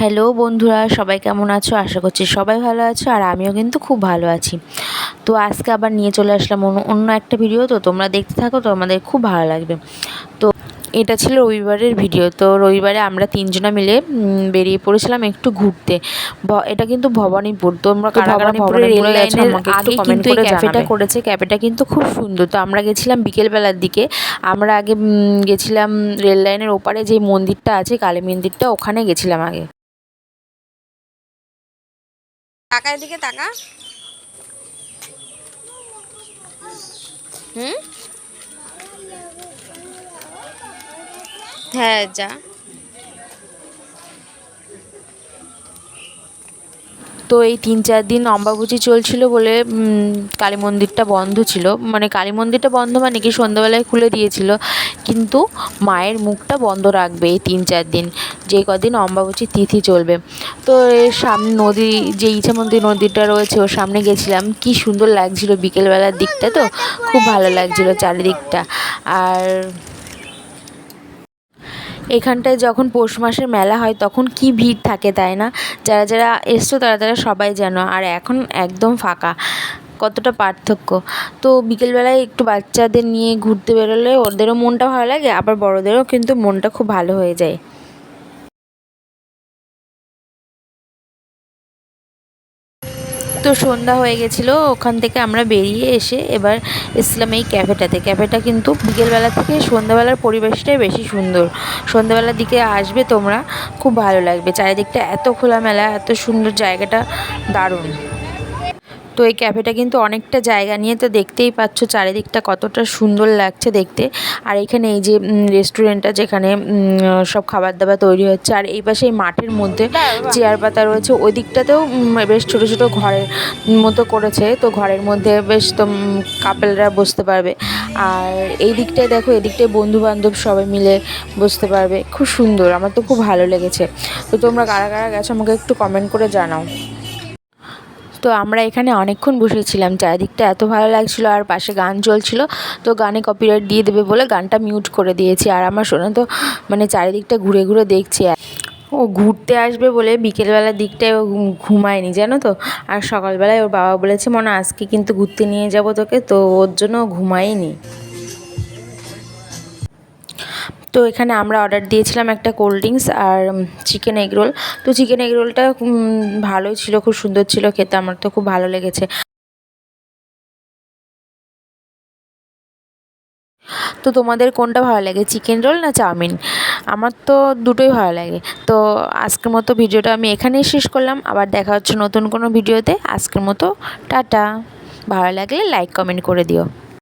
Hello বন্ধুরা সবাই কেমন আছো? আশা করছি সবাই ভালো আছো আর আমিও কিন্তু খুব ভালো আছি। তো আজকে আবার নিয়ে চলে আসলাম অন্য অন্য একটা ভিডিও তো তোমরা দেখতে থাকো তো আমাদের খুব ভালো লাগবে। তো এটা ছিল রবিবারের ভিডিও তো রবিবারে আমরা তিনজনা মিলে বেরিয়ে পড়েছিলাম একটু ঘুরতে। এটা কিন্তু ভবানীপুর তোমরা তো কারা কারা ভবানীপুরে ভবানীপুরে রেল লাইনের আগে কিন্তু এই ক্যাফেটা ক্যাফেটা করেছে ক্যাফেটা কিন্তু খুব সুন্দর। তো আমরা গেছিলাম বিকেলবেলার দিকে আমরা আগে গেছিলাম রেল লাইনের ওপারে যে মন্দিরটা আছে কালী মন্দিরটা ওখানে গেছিলাম আগে। টাকা এদিকে টাকা হুম হ্যাঁ যা তো এই তিন চার দিন অম্বাবুচি চলছিল বলে কালী মন্দিরটা বন্ধ ছিল। মানে কালী মন্দিরটা বন্ধ মানে কি? সন্ধ্যাবেলায় খুলে দিয়েছিল। কিন্তু মায়ের মুখটা বন্ধ রাখবে এই তিন চার দিন। যে কদিন অম্বাবুচি তিথি চলবে। তো এর সামনে নদী, যে ইছামন্দি নদীটা রয়েছে, ওর সামনে গেছিলাম। কি সুন্দর লাগছিল বিকেলবেলার দিকটা তো? খুব ভালো লাগছিল চারিদিকটা। আর এখানটায় যখন পৌষ মাসের মেলা হয়, তখন কি ভিড় থাকে তাই না? যারা যারা এসছো তারা তারা সবাই জানো আর এখন একদম ফাঁকা। কতটা পার্থক্য। তো বিকেলবেলায় একটু বাচ্চাদের নিয়ে ঘুরতে বেরোলে ওদেরও মনটা ভালো লাগে, আবার বড়োদেরও কিন্তু মনটা খুব ভালো হয়ে যায়। তো সন্ধ্যা হয়ে গেছিল, ওখান থেকে আমরা বেরিয়ে এসে এবার এসলাম এই ক্যাফেটাতে। ক্যাফেটা কিন্তু বিকেলবেলা থেকে সন্ধ্যাবেলার পরিবেশটাই বেশি সুন্দর। সন্ধ্যাবেলার দিকে আসবে তোমরা, খুব ভালো লাগবে। চারিদিকটা এত খোলামেলা, এত সুন্দর জায়গাটা, দারুণ। তো এই ক্যাফেটা কিন্তু অনেকটা জায়গা নিয়ে তো দেখতেই পাচ্ছ চারিদিকটা কতটা সুন্দর লাগছে দেখতে। আর এখানে এই যে রেস্টুরেন্টটা যেখানে সব খাবার দাবার তৈরি হচ্ছে, আর এই পাশে এই মাঠের মধ্যে চেয়ার পাতা রয়েছে ওই দিকটাতেও বেশ ছোটো ছোটো ঘরের মতো করেছে, তো ঘরের মধ্যে বেশ তো কাপেলরা বসতে পারবে। আর এই দিকটায় দেখো এদিকটায় বন্ধু বান্ধব সবাই মিলে বসতে পারবে, খুব সুন্দর, আমার তো খুব ভালো লেগেছে। তো তোমরা কারা কারা গেছো আমাকে একটু কমেন্ট করে জানাও। তো আমরা এখানে অনেকক্ষণ বসেছিলাম। চারিদিকটা এত ভালো লাগছিল আর পাশে গান চলছিল। তো গানে কপিরাইট দিয়ে দেবে বলে গানটা মিউট করে দিয়েছি। আর আমার শোনা তো মানে চারিদিকটা ঘুরে ঘুরে দেখছি। ও ঘুরতে আসবে বলে বিকেলবেলার দিকটায় ও ঘুমায়নি, জানো তো? আর সকালবেলায় ওর বাবা বলেছে, মনে, আজকে কিন্তু ঘুরতে নিয়ে যাব তোকে। তো ওর জন্য ঘুমায়নি। তো এখানে আমরা অর্ডার দিয়েছিলাম একটা কোল্ড ড্রিঙ্কস আর চিকেন এগ রোল তো চিকেন এগ রোলটা ভালোই ছিল, খুব সুন্দর ছিল, খেতে আমার তো খুব ভালো লেগেছে। তো তোমাদের কোনটা ভালো লাগে চিকেন রোল না চাউমিন? আমার তো দুটোই ভালো লাগে। তো আজকের মতো ভিডিওটা আমি এখানেই শেষ করলাম। আবার দেখা হচ্ছে নতুন কোনো ভিডিওতে আজকের মতো টাটা। ভালো লাগলে লাইক কমেন্ট করে দিও।